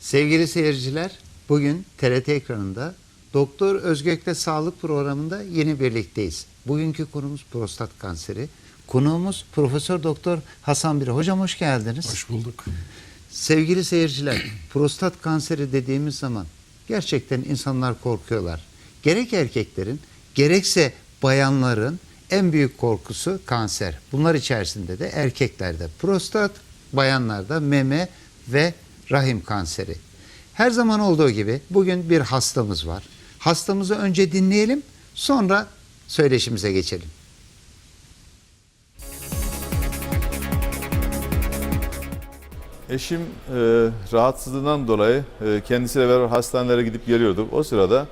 Sevgili seyirciler, bugün TRT ekranında Doktor Özgök'le Sağlık programında yeni birlikteyiz. Bugünkü konumuz prostat kanseri. Konuğumuz Profesör Doktor Hasan Bir. Hocam hoş geldiniz. Hoş bulduk. Sevgili seyirciler, prostat kanseri dediğimiz zaman gerçekten insanlar korkuyorlar. Gerek erkeklerin, gerekse bayanların en büyük korkusu kanser. Bunlar içerisinde de erkeklerde prostat, bayanlarda meme ve rahim kanseri. Her zaman olduğu gibi bugün bir hastamız var. Hastamızı önce dinleyelim, sonra söyleşimize geçelim. Eşim e, rahatsızlığından dolayı e, kendisiyle beraber hastanelere gidip geliyorduk. O sırada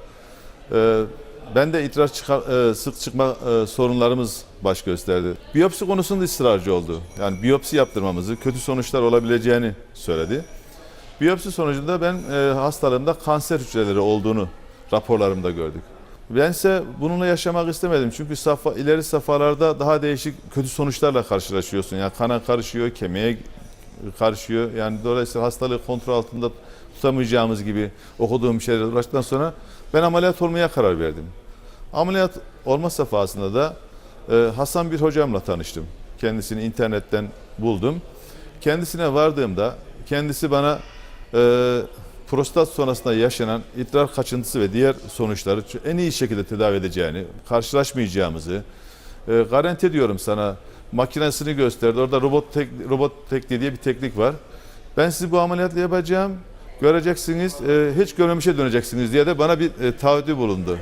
e, ben de idrar çıkar, e, sık çıkma e, sorunlarımız baş gösterdi. Biyopsi konusunda ısrarcı oldu. Yani biyopsi yaptırmamızı, kötü sonuçlar olabileceğini söyledi. Biyopsi sonucunda ben e, hastalığımda kanser hücreleri olduğunu raporlarımda gördük. Bense bununla yaşamak istemedim. Çünkü safa, ileri safhalarda daha değişik kötü sonuçlarla karşılaşıyorsun. Yani kana karışıyor, kemiğe karışıyor. Yani dolayısıyla hastalığı kontrol altında tutamayacağımız gibi okuduğum şeyler uğraştıktan sonra ben ameliyat olmaya karar verdim. Ameliyat olma safhasında da e, Hasan bir hocamla tanıştım. Kendisini internetten buldum. Kendisine vardığımda kendisi bana e, prostat sonrasında yaşanan idrar kaçıntısı ve diğer sonuçları en iyi şekilde tedavi edeceğini, karşılaşmayacağımızı e, garanti ediyorum sana. Makinesini gösterdi. Orada robot tek, robot tekniği diye bir teknik var. Ben sizi bu ameliyatla yapacağım. Göreceksiniz, e, hiç görmemişe döneceksiniz diye de bana bir e, taahhüdü bulundu.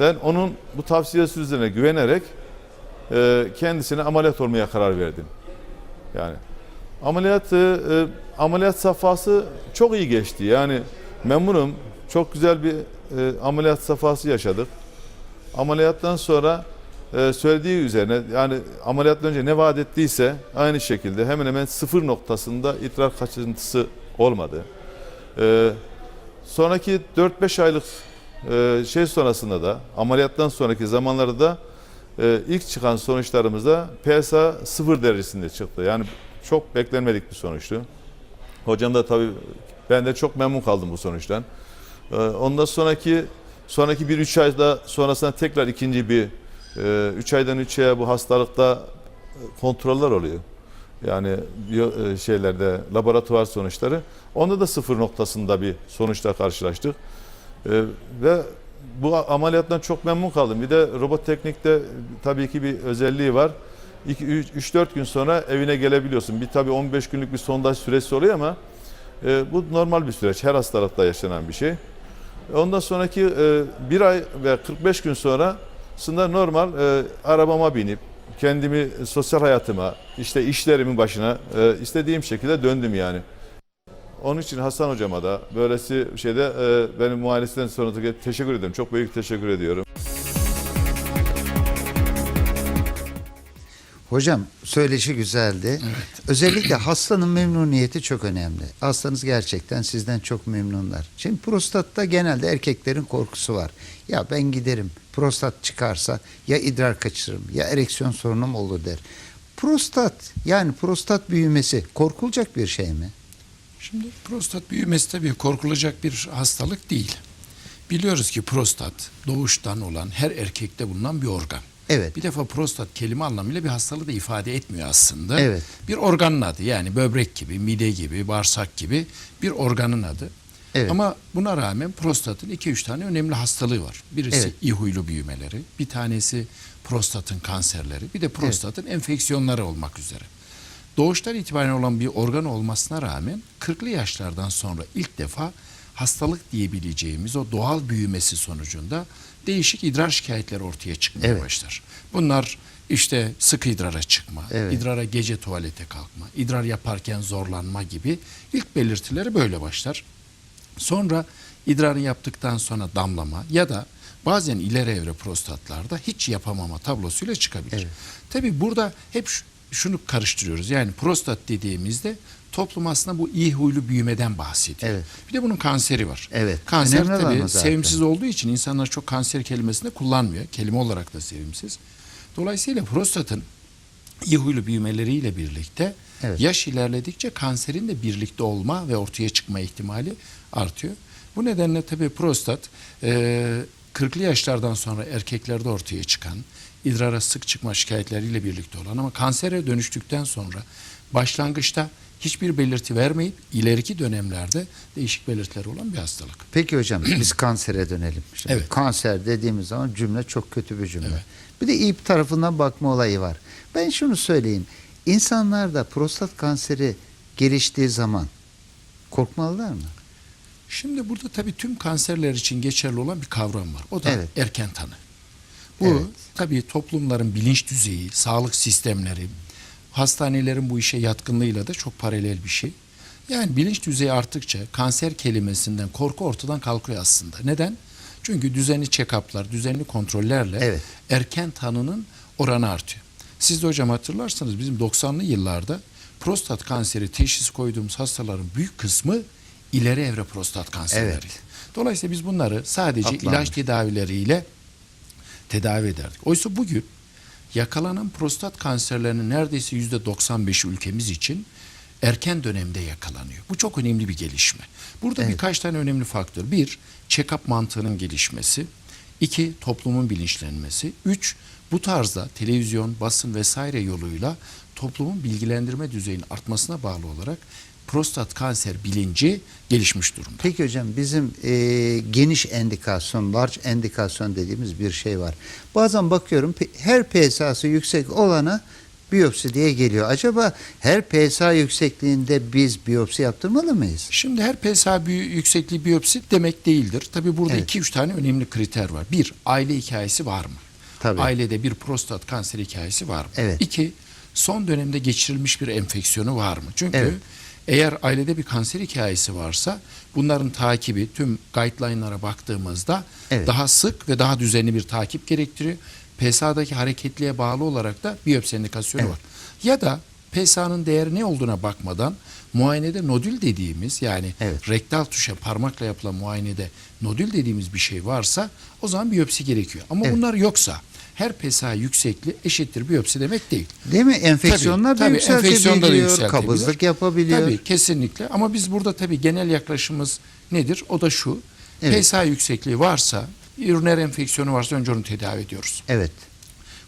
Ben onun bu tavsiyesi üzerine güvenerek e, kendisine ameliyat olmaya karar verdim. Yani ameliyat e, e, ameliyat safhası çok iyi geçti. Yani memnunum. Çok güzel bir e, ameliyat safhası yaşadık. Ameliyattan sonra söylediği üzerine yani ameliyattan önce ne vaat ettiyse aynı şekilde hemen hemen sıfır noktasında idrar kaçıntısı olmadı. Sonraki 4-5 aylık şey sonrasında da ameliyattan sonraki zamanlarda da ilk çıkan sonuçlarımızda PSA sıfır derecesinde çıktı. Yani çok beklenmedik bir sonuçtu. Hocam da tabii ben de çok memnun kaldım bu sonuçtan. E, ondan sonraki sonraki bir üç ayda sonrasında tekrar ikinci bir 3 aydan 3 aya bu hastalıkta e, kontroller oluyor. Yani e, şeylerde laboratuvar sonuçları. Onda da sıfır noktasında bir sonuçla karşılaştık. E, Ve bu ameliyattan çok memnun kaldım. Bir de robot teknikte tabii ki bir özelliği var. 3-4 gün sonra evine gelebiliyorsun. Bir tabii 15 günlük bir sondaj süresi oluyor ama e, bu normal bir süreç. Her hastalıkta yaşanan bir şey. Ondan sonraki e, bir ay ve 45 gün sonra aslında normal e, arabama binip kendimi sosyal hayatıma, işte işlerimin başına e, istediğim şekilde döndüm yani. Onun için Hasan hocama da böylesi şeyde e, benim muayenesinden sonra teşekkür ederim. Çok büyük teşekkür ediyorum. Hocam söyleşi güzeldi. Özellikle hastanın memnuniyeti çok önemli. Hastanız gerçekten sizden çok memnunlar. Şimdi prostatta genelde erkeklerin korkusu var. Ya ben giderim prostat çıkarsa ya idrar kaçırırım ya ereksiyon sorunum olur der. Prostat yani prostat büyümesi korkulacak bir şey mi? Şimdi prostat büyümesi tabii korkulacak bir hastalık değil. Biliyoruz ki prostat doğuştan olan her erkekte bulunan bir organ. Evet. Bir defa prostat kelime anlamıyla bir hastalığı da ifade etmiyor aslında. Evet. Bir organın adı yani böbrek gibi, mide gibi, bağırsak gibi bir organın adı. Evet. Ama buna rağmen prostatın 2-3 tane önemli hastalığı var. Birisi Evet. iyi huylu büyümeleri, bir tanesi prostatın kanserleri, bir de prostatın enfeksiyonları olmak üzere. Doğuştan itibaren olan bir organ olmasına rağmen 40'lı yaşlardan sonra ilk defa hastalık diyebileceğimiz o doğal büyümesi sonucunda değişik idrar şikayetleri ortaya çıkmaya Evet. başlar. Bunlar işte sık idrara çıkma, Evet. idrara gece tuvalete kalkma, idrar yaparken zorlanma gibi ilk belirtileri böyle başlar. Sonra idrarı yaptıktan sonra damlama ya da bazen ileri evre prostatlarda hiç yapamama tablosuyla çıkabilir. Evet. Tabii burada hep şu- şunu karıştırıyoruz. Yani prostat dediğimizde toplum aslında bu iyi huylu büyümeden bahsediyor. Evet. Bir de bunun kanseri var. Evet. Kanser Önemli tabii sevimsiz olduğu için insanlar çok kanser kelimesini kullanmıyor. Kelime olarak da sevimsiz. Dolayısıyla prostatın iyi huylu büyümeleriyle birlikte Evet. yaş ilerledikçe kanserin de birlikte olma ve ortaya çıkma ihtimali artıyor. Bu nedenle tabii prostat e, 40'lı yaşlardan sonra erkeklerde ortaya çıkan idrara sık çıkma şikayetleriyle birlikte olan ama kansere dönüştükten sonra başlangıçta hiçbir belirti vermeyip ileriki dönemlerde değişik belirtileri olan bir hastalık. Peki hocam biz kansere dönelim. Şimdi Evet. Kanser dediğimiz zaman cümle çok kötü bir cümle. Evet. Bir de iyi tarafından bakma olayı var. Ben şunu söyleyeyim. İnsanlarda prostat kanseri geliştiği zaman korkmalılar mı? Şimdi burada tabii tüm kanserler için geçerli olan bir kavram var. O da Evet. erken tanı. Bu Evet. tabii toplumların bilinç düzeyi, sağlık sistemleri, hastanelerin bu işe yatkınlığıyla da çok paralel bir şey. Yani bilinç düzeyi arttıkça kanser kelimesinden korku ortadan kalkıyor aslında. Neden? Çünkü düzenli check-up'lar, düzenli kontrollerle Evet. erken tanının oranı artıyor. Siz de hocam hatırlarsanız bizim 90'lı yıllarda prostat kanseri teşhisi koyduğumuz hastaların büyük kısmı ileri evre prostat kanserleri. Evet. Dolayısıyla biz bunları sadece Atlanmış. ilaç tedavileriyle tedavi ederdik. Oysa bugün yakalanan prostat kanserlerinin neredeyse yüzde 95'i ülkemiz için erken dönemde yakalanıyor. Bu çok önemli bir gelişme. Burada Evet. birkaç tane önemli faktör. Bir, check-up mantığının gelişmesi. İki, toplumun bilinçlenmesi. Üç, bu tarzda televizyon, basın vesaire yoluyla toplumun bilgilendirme düzeyinin artmasına bağlı olarak prostat kanser bilinci gelişmiş durumda. Peki hocam bizim e, geniş endikasyon, large endikasyon dediğimiz bir şey var. Bazen bakıyorum her PSA'sı yüksek olana biyopsi diye geliyor. Acaba her PSA yüksekliğinde biz biyopsi yaptırmalı mıyız? Şimdi her PSA yüksekliği biyopsi demek değildir. Tabii burada Evet. iki üç tane önemli kriter var. Bir, aile hikayesi var mı? Tabii. Ailede bir prostat kanseri hikayesi var mı? Evet. İki, son dönemde geçirilmiş bir enfeksiyonu var mı? Çünkü Evet. Eğer ailede bir kanser hikayesi varsa bunların takibi tüm guideline'lara baktığımızda Evet. daha sık ve daha düzenli bir takip gerektiriyor. PSA'daki hareketliğe bağlı olarak da biyopsi indikasyonu Evet. var. Ya da PSA'nın değeri ne olduğuna bakmadan muayenede nodül dediğimiz yani Evet. rektal tuşa parmakla yapılan muayenede nodül dediğimiz bir şey varsa o zaman biyopsi gerekiyor. Ama Evet. bunlar yoksa her PSA yüksekliği eşittir biyopsi demek değil. Değil mi? Enfeksiyonlar da Tabii, tabii, da yükseltebiliyor, yükseltebiliyor. kabızlık yapabiliyor. Tabii kesinlikle ama biz burada tabii genel yaklaşımımız nedir? O da şu. Evet. PSA yüksekliği varsa, üriner enfeksiyonu varsa önce onu tedavi ediyoruz. Evet.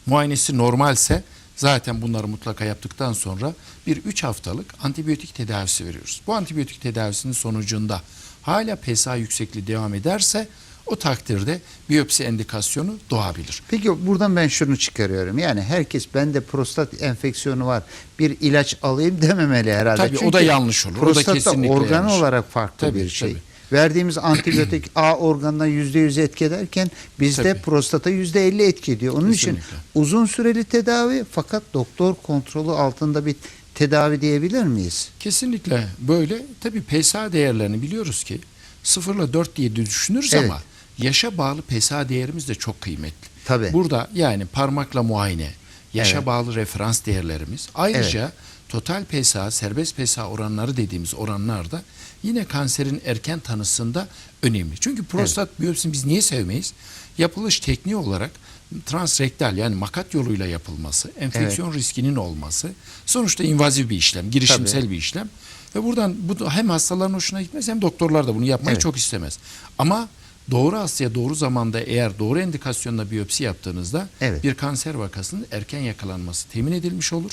Muayenesi normalse zaten bunları mutlaka yaptıktan sonra bir 3 haftalık antibiyotik tedavisi veriyoruz. Bu antibiyotik tedavisinin sonucunda hala PSA yüksekliği devam ederse o takdirde biyopsi endikasyonu doğabilir. Peki buradan ben şunu çıkarıyorum. Yani herkes bende prostat enfeksiyonu var. Bir ilaç alayım dememeli herhalde. Tabii, o da yanlış olur. O da Prostat da kesinlikle organ yanlış. olarak farklı Tabii, bir şey. tabii. Verdiğimiz antibiyotik A organına yüzde yüz etki ederken bizde Tabii. prostata yüzde elli etki ediyor. Onun için Kesinlikle. uzun süreli tedavi fakat doktor kontrolü altında bir tedavi diyebilir miyiz? Kesinlikle böyle. Tabii PSA değerlerini biliyoruz ki 0 ile 4 diye düşünürüz Evet. ama yaşa bağlı PSA değerimiz de çok kıymetli. Tabii. Burada yani parmakla muayene, yaşa Evet. bağlı referans değerlerimiz. Ayrıca total PSA, serbest PSA oranları dediğimiz oranlar da yine kanserin erken tanısında önemli. Çünkü prostat biyopsisini biz niye sevmeyiz? Yapılış tekniği olarak transrektal yani makat yoluyla yapılması, enfeksiyon riskinin olması sonuçta invazif bir işlem, girişimsel bir işlem. Ve buradan bu hem hastaların hoşuna gitmez hem doktorlar da bunu yapmayı Evet. çok istemez. Ama doğru hastaya doğru zamanda eğer doğru endikasyonla biyopsi yaptığınızda Evet. bir kanser vakasının erken yakalanması temin edilmiş olur.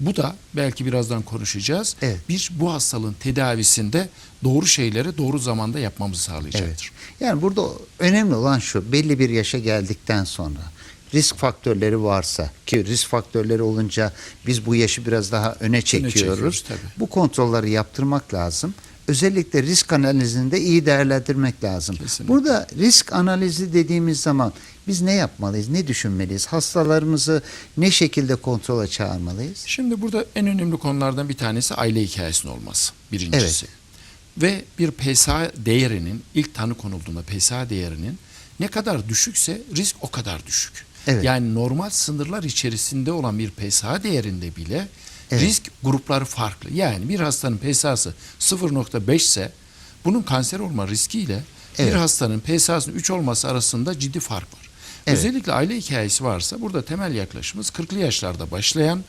Bu da belki birazdan konuşacağız. Evet. Bir bu hastalığın tedavisinde doğru şeyleri doğru zamanda yapmamızı sağlayacaktır. Yani burada önemli olan şu belli bir yaşa geldikten sonra risk faktörleri varsa ki risk faktörleri olunca biz bu yaşı biraz daha öne çekiyoruz. çekiyoruz, tabii. bu kontrolleri yaptırmak lazım. Özellikle risk analizini de iyi değerlendirmek lazım. Kesinlikle. Burada risk analizi dediğimiz zaman biz ne yapmalıyız, ne düşünmeliyiz? Hastalarımızı ne şekilde kontrola çağırmalıyız? Şimdi burada en önemli konulardan bir tanesi aile hikayesinin olması. Birincisi. Ve bir PSA değerinin ilk tanı konulduğunda PSA değerinin ne kadar düşükse risk o kadar düşük. Evet. Yani normal sınırlar içerisinde olan bir PSA değerinde bile Evet. risk grupları farklı. Yani bir hastanın PSA'sı 0.5 ise bunun kanser olma riskiyle Evet. bir hastanın PSA'sının 3 olması arasında ciddi fark var. Evet. Özellikle aile hikayesi varsa burada temel yaklaşımımız 40'lı yaşlarda başlayan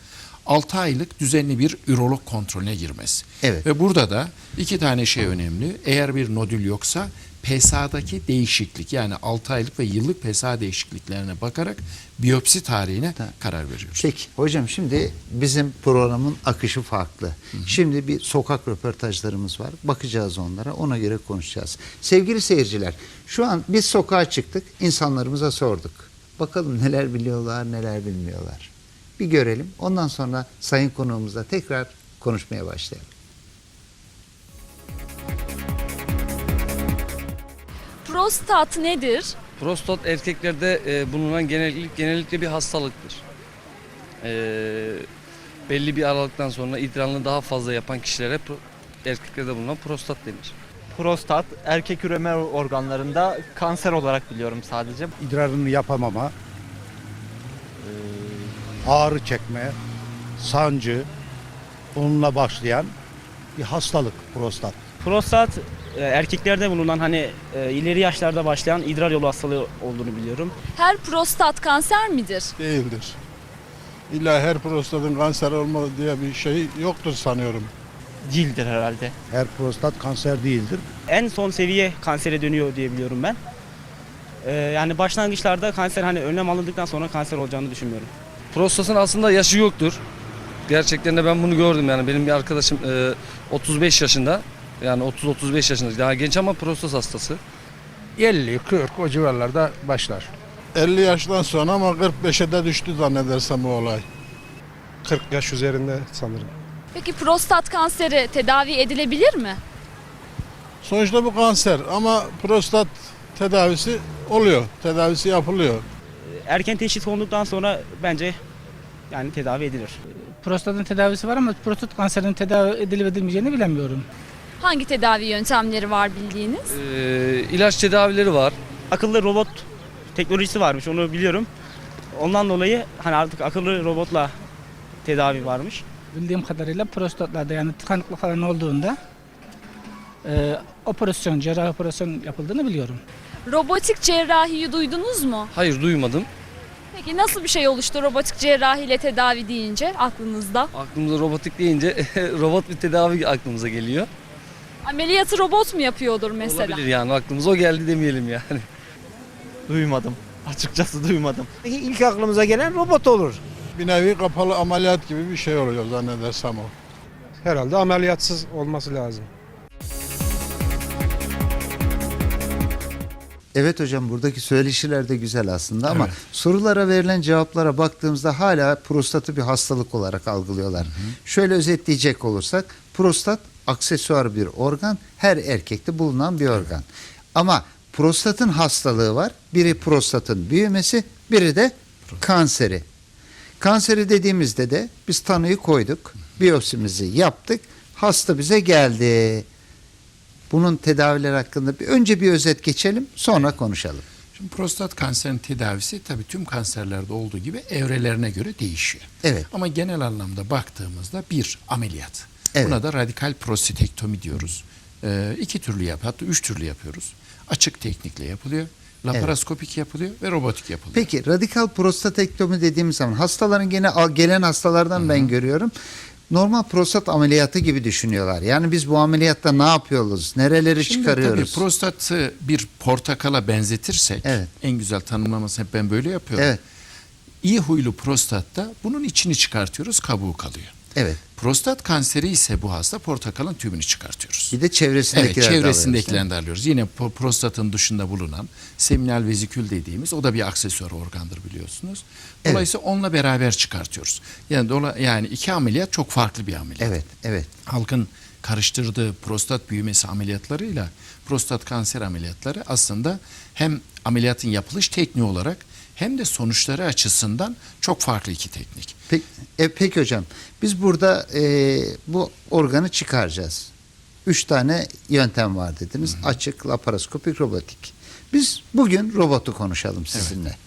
6 aylık düzenli bir ürolog kontrolüne girmesi. Evet. Ve burada da iki tane şey önemli. Eğer bir nodül yoksa PSA'daki değişiklik yani 6 aylık ve yıllık PSA değişikliklerine bakarak biyopsi tarihine karar veriyoruz. Peki hocam şimdi bizim programın akışı farklı. Şimdi bir sokak röportajlarımız var. Bakacağız onlara. Ona göre konuşacağız. Sevgili seyirciler, şu an biz sokağa çıktık. insanlarımıza sorduk. Bakalım neler biliyorlar, neler bilmiyorlar. Bir görelim. Ondan sonra sayın konuğumuzla tekrar konuşmaya başlayalım. Prostat nedir? Prostat erkeklerde e, bulunan genellikle, genellikle bir hastalıktır. E, belli bir aralıktan sonra idrarını daha fazla yapan kişilere pro- erkeklerde bulunan prostat denir. prostat erkek üreme organlarında kanser olarak biliyorum sadece. idrarını yapamama, eee, ağrı çekme, sancı, onunla başlayan bir hastalık prostat. Prostat e, erkeklerde bulunan hani e, ileri yaşlarda başlayan idrar yolu hastalığı olduğunu biliyorum. Her prostat kanser midir? değildir. İlla her prostatın kanser olma diye bir şey yoktur sanıyorum. Değildir herhalde. Her prostat kanser değildir. En son seviye kansere dönüyor diye biliyorum ben. E, yani başlangıçlarda kanser hani önlem alındıktan sonra kanser olacağını düşünmüyorum. Prostatın aslında yaşı yoktur. Gerçekten de ben bunu gördüm yani benim bir arkadaşım e, 35 yaşında yani 30-35 yaşında daha genç ama prostat hastası. 50, 40 o civarlarda başlar. 50 yaştan sonra ama 45'e de düştü zannedersem bu olay. 40 yaş üzerinde sanırım. Peki prostat kanseri tedavi edilebilir mi? Sonuçta bu kanser ama prostat tedavisi oluyor. Tedavisi yapılıyor. Erken teşhis olduktan sonra bence yani tedavi edilir. Prostatın tedavisi var ama prostat kanserinin tedavi edilip edilmeyeceğini bilemiyorum. Hangi tedavi yöntemleri var bildiğiniz? E, ilaç tedavileri var. Akıllı robot teknolojisi varmış onu biliyorum. Ondan dolayı hani artık akıllı robotla tedavi varmış. Bildiğim kadarıyla prostatlarda yani tıkanıklık falan olduğunda e, operasyon, cerrahi operasyon yapıldığını biliyorum. Robotik cerrahiyi duydunuz mu? Hayır duymadım. Peki nasıl bir şey oluştu robotik cerrahi ile tedavi deyince aklınızda? Aklımıza robotik deyince robot bir tedavi aklımıza geliyor. Ameliyatı robot mu yapıyordur mesela? Olabilir yani aklımıza o geldi demeyelim yani. Duymadım. Açıkçası duymadım. İlk aklımıza gelen robot olur. Bir nevi kapalı ameliyat gibi bir şey oluyor zannedersem o. Herhalde ameliyatsız olması lazım. Evet hocam buradaki söyleşiler de güzel aslında ama Evet. sorulara verilen cevaplara baktığımızda hala prostatı bir hastalık olarak algılıyorlar. Şöyle özetleyecek olursak prostat aksesuar bir organ, her erkekte bulunan bir organ. Ama prostatın hastalığı var. Biri prostatın büyümesi, biri de kanseri. Kanseri dediğimizde de biz tanıyı koyduk, biyopsimizi yaptık, hasta bize geldi. Bunun tedavileri hakkında bir önce bir özet geçelim, sonra konuşalım. Şimdi prostat kanserinin tedavisi tabii tüm kanserlerde olduğu gibi evrelerine göre değişiyor. Evet. Ama genel anlamda baktığımızda bir ameliyat. Evet. Buna da radikal prostatektomi diyoruz. Ee, iki türlü yap, hatta üç türlü yapıyoruz. Açık teknikle yapılıyor, laparoskopik yapılıyor ve robotik yapılıyor. Peki radikal prostatektomi dediğimiz zaman hastaların gene gelen hastalardan ben görüyorum. Normal prostat ameliyatı gibi düşünüyorlar. Yani biz bu ameliyatta ne yapıyoruz? Nereleri Şimdi çıkarıyoruz? tabii prostatı bir portakala benzetirsek Evet. en güzel tanımlaması hep ben böyle yapıyorum. Evet. İyi huylu prostatta bunun içini çıkartıyoruz, kabuğu kalıyor. Evet. Prostat kanseri ise bu hasta portakalın tümünü çıkartıyoruz. Bir de çevresindekileri Evet, çevresindekilerini de alıyoruz. Yine prostatın dışında bulunan seminal vezikül dediğimiz o da bir aksesuar organdır biliyorsunuz. Evet. Dolayısıyla onunla beraber çıkartıyoruz. Yani dola, yani iki ameliyat çok farklı bir ameliyat. Evet, evet. Halkın karıştırdığı prostat büyümesi ameliyatlarıyla prostat kanser ameliyatları aslında hem ameliyatın yapılış tekniği olarak hem de sonuçları açısından çok farklı iki teknik. Peki, e, peki hocam biz burada e, bu organı çıkaracağız. Üç tane yöntem var dediniz. Açık, laparoskopik, robotik. Biz bugün robotu konuşalım sizinle.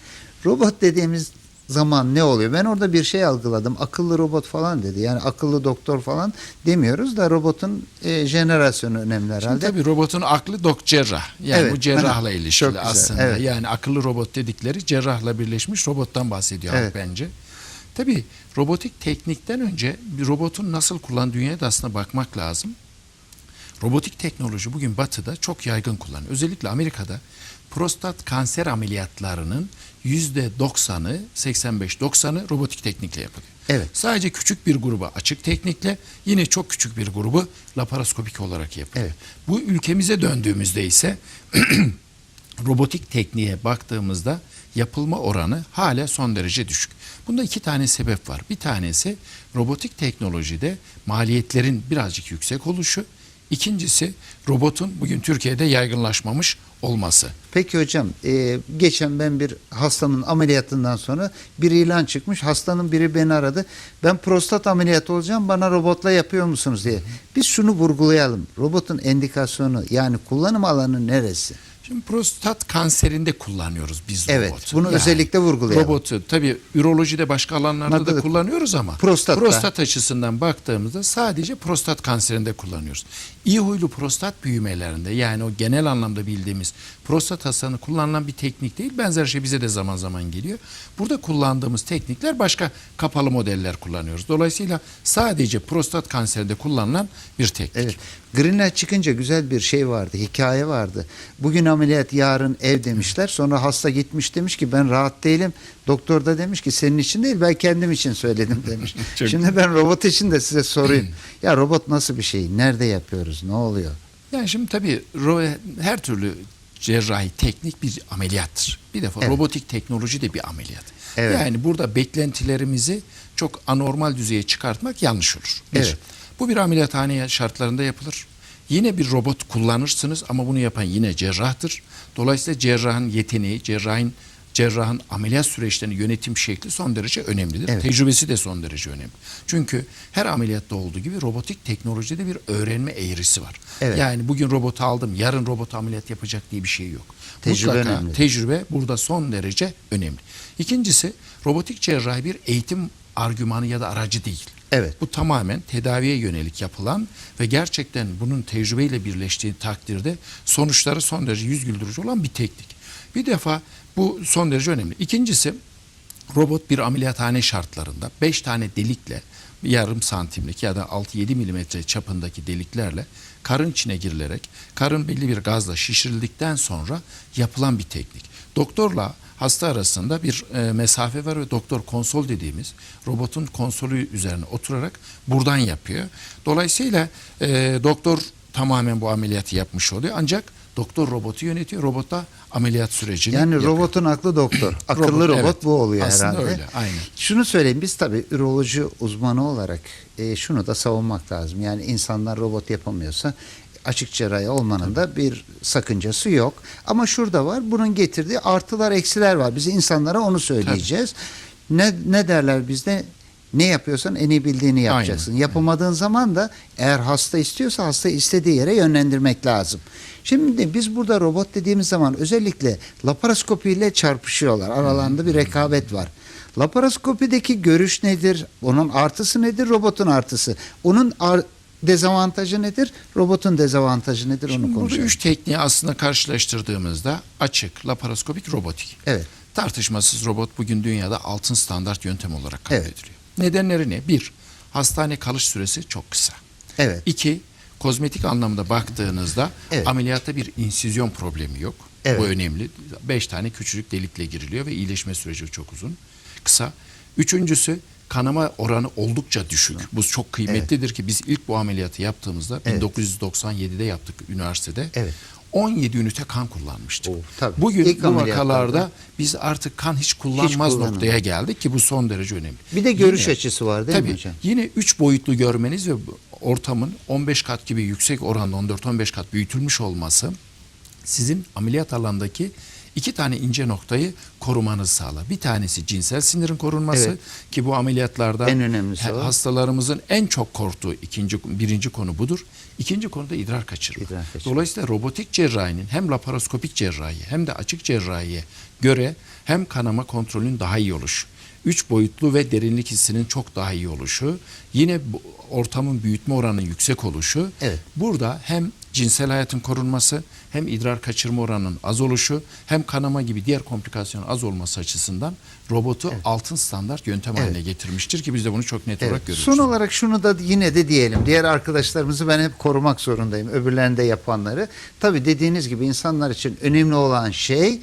Robot dediğimiz zaman ne oluyor? Ben orada bir şey algıladım. Akıllı robot falan dedi. Yani akıllı doktor falan demiyoruz da robotun e, jenerasyonu önemli Şimdi herhalde. tabii robotun aklı dok cerrah. Yani Evet. bu cerrahla ilişkili güzel, aslında. evet. Yani akıllı robot dedikleri cerrahla birleşmiş robottan bahsediyor Evet. bence. Tabii robotik teknikten önce bir robotun nasıl kullan dünyaya da aslında bakmak lazım. Robotik teknoloji bugün batıda çok yaygın kullanılıyor. Özellikle Amerika'da prostat kanser ameliyatlarının %90'ı 85-90'ı robotik teknikle yapılıyor. Evet. Sadece küçük bir gruba açık teknikle yine çok küçük bir grubu laparoskopik olarak yapılıyor. Evet. Bu ülkemize döndüğümüzde ise robotik tekniğe baktığımızda yapılma oranı hala son derece düşük. Bunda iki tane sebep var. Bir tanesi robotik teknolojide maliyetlerin birazcık yüksek oluşu. İkincisi robotun bugün Türkiye'de yaygınlaşmamış olması. Peki hocam e, geçen ben bir hastamın ameliyatından sonra bir ilan çıkmış. Hastanın biri beni aradı. Ben prostat ameliyatı olacağım bana robotla yapıyor musunuz diye. Biz şunu vurgulayalım. Robotun endikasyonu yani kullanım alanı neresi? Şimdi prostat kanserinde kullanıyoruz biz Evet, robotu. bunu özellikle vurgulayalım. Robotu tabii ürolojide başka alanlarda Nerede da kullanıyoruz ama Prostatta. prostat açısından baktığımızda sadece prostat kanserinde kullanıyoruz. İyi huylu prostat büyümelerinde yani o genel anlamda bildiğimiz prostat hastalığında kullanılan bir teknik değil. Benzer şey bize de zaman zaman geliyor. Burada kullandığımız teknikler başka kapalı modeller kullanıyoruz. Dolayısıyla sadece prostat kanserinde kullanılan bir teknik. Evet. Green'e çıkınca güzel bir şey vardı, hikaye vardı. Bugün ameliyat, yarın ev demişler. Sonra hasta gitmiş demiş ki ben rahat değilim. Doktor da demiş ki senin için değil ben kendim için söyledim demiş. Şimdi ben robot için de size sorayım. ya robot nasıl bir şey? Nerede yapıyoruz? Ne oluyor? Yani şimdi tabii her türlü cerrahi teknik bir ameliyattır. Bir defa Evet. robotik teknoloji de bir ameliyat. Evet. Yani burada beklentilerimizi çok anormal düzeye çıkartmak yanlış olur. Bir, Evet. Bu bir ameliyathane şartlarında yapılır. Yine bir robot kullanırsınız ama bunu yapan yine cerrahtır. Dolayısıyla cerrahın yeteneği, cerrahın cerrahın ameliyat süreçlerini yönetim şekli son derece önemlidir. Evet. Tecrübesi de son derece önemli. Çünkü her ameliyatta olduğu gibi robotik teknolojide bir öğrenme eğrisi var. Evet. Yani bugün robotu aldım, yarın robot ameliyat yapacak diye bir şey yok. Tecrübe Mutlaka önemli. tecrübe burada son derece önemli. İkincisi robotik cerrahi bir eğitim argümanı ya da aracı değil. Evet. Bu tamamen tedaviye yönelik yapılan ve gerçekten bunun tecrübeyle birleştiği takdirde sonuçları son derece yüz güldürücü olan bir teknik. Bir defa bu son derece önemli. İkincisi robot bir ameliyathane şartlarında 5 tane delikle yarım santimlik ya da 6-7 milimetre çapındaki deliklerle karın içine girilerek karın belli bir gazla şişirildikten sonra yapılan bir teknik. Doktorla hasta arasında bir e, mesafe var ve doktor konsol dediğimiz robotun konsolü üzerine oturarak buradan yapıyor. Dolayısıyla e, doktor tamamen bu ameliyatı yapmış oluyor ancak doktor robotu yönetiyor. Robot da ameliyat sürecini Yani yapıyor. robotun aklı doktor. Akıllı robot, evet. bu oluyor Aslında herhalde. öyle, aynen. Şunu söyleyeyim biz tabii üroloji uzmanı olarak e, şunu da savunmak lazım. Yani insanlar robot yapamıyorsa açık cerrahi olmanın da bir sakıncası yok. Ama şurada var bunun getirdiği artılar eksiler var. Biz insanlara onu söyleyeceğiz. Ne, ne derler bizde? Ne yapıyorsan en iyi bildiğini yapacaksın. Yapamadığın zaman da eğer hasta istiyorsa hasta istediği yere yönlendirmek lazım. Şimdi biz burada robot dediğimiz zaman özellikle laparoskopi ile çarpışıyorlar. Aralarında bir rekabet var. Laparoskopideki görüş nedir? Onun artısı nedir? Robotun artısı. Onun ar- dezavantajı nedir? Robotun dezavantajı nedir? Onu Şimdi burada konuşalım. üç tekniği aslında karşılaştırdığımızda açık, laparoskopik, robotik. Evet. Tartışmasız robot bugün dünyada altın standart yöntem olarak kabul Evet. ediliyor. Nedenleri ne? Bir, hastane kalış süresi çok kısa. Evet. İki, kozmetik anlamda baktığınızda Evet. ameliyatta bir insizyon problemi yok. Evet. Bu önemli. Beş tane küçücük delikle giriliyor ve iyileşme süreci çok uzun. Kısa. Üçüncüsü kanama oranı oldukça düşük. Bu çok kıymetlidir ki biz ilk bu ameliyatı yaptığımızda Evet. 1997'de yaptık üniversitede. Evet. 17 ünite kan kullanmıştık. Oo, tabii. Bugün İlk bu vakalarda biz artık kan hiç kullanmaz kullanılmaz. noktaya geldik ki bu son derece önemli. Bir de görüş Yine- açısı var değil Tabii, mi hocam? Yine üç boyutlu görmeniz ve bu ortamın 15 kat gibi yüksek oranda 14-15 kat büyütülmüş olması sizin ameliyat alandaki iki tane ince noktayı korumanızı sağlar. Bir tanesi cinsel sinirin korunması Evet. ki bu ameliyatlarda En önemlisi o. hastalarımızın en çok korktuğu ikinci birinci konu budur. İkinci konu da idrar kaçırma. İdrar kaçırma. Dolayısıyla robotik cerrahinin hem laparoskopik cerrahi hem de açık cerrahiye göre hem kanama kontrolünün daha iyi oluşu, üç boyutlu ve derinlik hissinin çok daha iyi oluşu, yine ortamın büyütme oranının yüksek oluşu Evet. burada hem cinsel hayatın korunması, hem idrar kaçırma oranının az oluşu, hem kanama gibi diğer komplikasyonun az olması açısından robotu altın standart yöntem haline getirmiştir ki biz de bunu çok net olarak Evet. görüyoruz. Son olarak şunu da yine de diyelim. Diğer arkadaşlarımızı ben hep korumak zorundayım. Öbürlerini de yapanları. Tabii dediğiniz gibi insanlar için önemli olan şey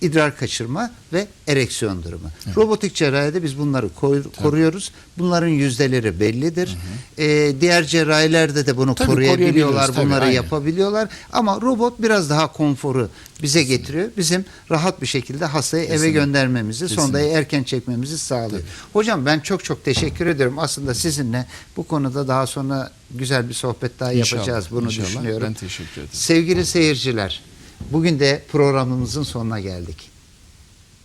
idrar kaçırma ve ereksiyon durumu. Robotik cerrahide biz bunları koy- koruyoruz. Bunların yüzdeleri bellidir. Ee, diğer cerrahilerde de bunu Tabii, koruyabiliyorlar, tabii, bunları aynen. yapabiliyorlar. Ama robot biraz daha konforu bize getiriyor. Bizim rahat bir şekilde hastayı eve Kesinlikle. göndermemizi, sondayı erken çekmemizi sağlıyor. Hocam ben çok çok teşekkür ediyorum. Aslında sizinle bu konuda daha sonra güzel bir sohbet daha İnşallah, yapacağız bunu inşallah. düşünüyorum. Ben teşekkür ederim. Sevgili seyirciler, bugün de programımızın sonuna geldik.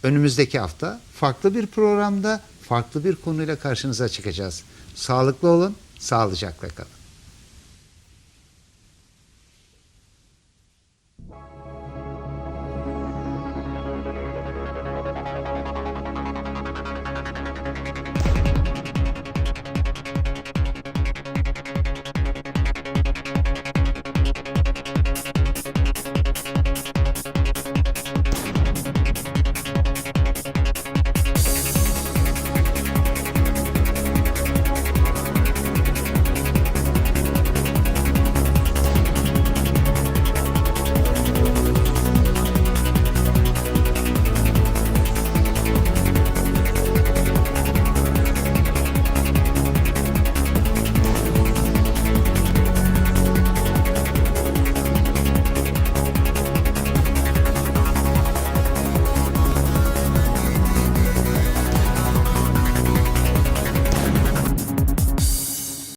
Önümüzdeki hafta farklı bir programda farklı bir konuyla karşınıza çıkacağız. Sağlıklı olun, sağlıcakla kalın.